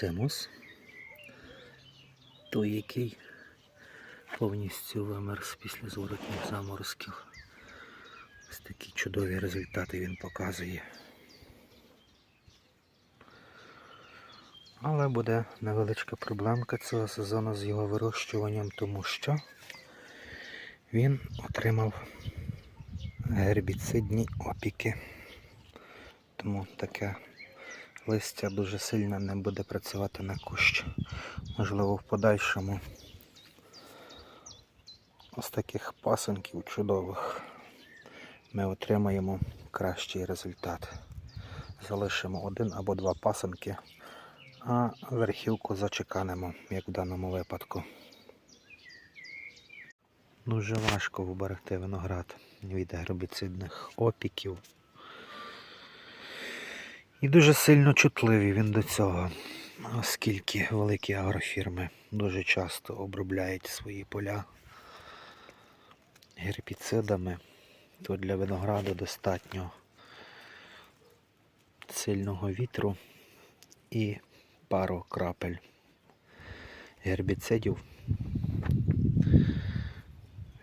цимус. Той, який повністю вимерз після зворотних заморозків. Ось такі чудові результати він показує. Але буде невеличка проблемка цього сезону з його вирощуванням, тому що він отримав гербіцидні опіки. Тому таке листя дуже сильно не буде працювати на кущ. Можливо, в подальшому ось таких пасенків чудових ми отримаємо кращий результат. Залишимо один або два пасенки, а верхівку зачеканемо, як в даному випадку. Дуже важко вберегти виноград від гербіцидних опіків. І дуже сильно чутливий він до цього, оскільки великі агрофірми дуже часто обробляють свої поля гербіцидами, то для винограду достатньо сильного вітру і пару крапель гербіцидів,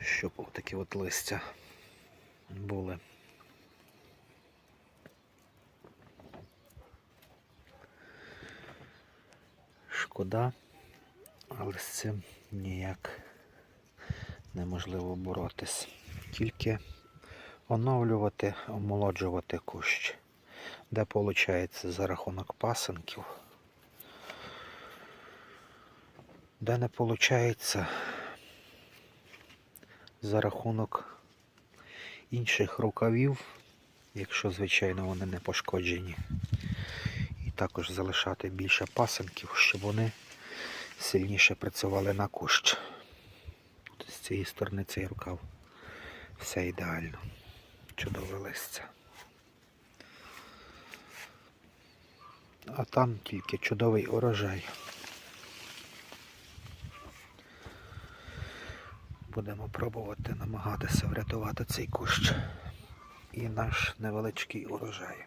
щоб такі от листя були. Шкода, але з цим ніяк неможливо боротись. Тільки оновлювати, омолоджувати кущ, де виходить за рахунок пасенків. Де не виходить за рахунок інших рукавів, якщо, звичайно, вони не пошкоджені. Також залишати більше пасенків, щоб вони сильніше працювали на кущ. З цієї сторони цей рукав все ідеально. Чудове листя. А там тільки чудовий урожай. Будемо пробувати намагатися врятувати цей кущ і наш невеличкий урожай.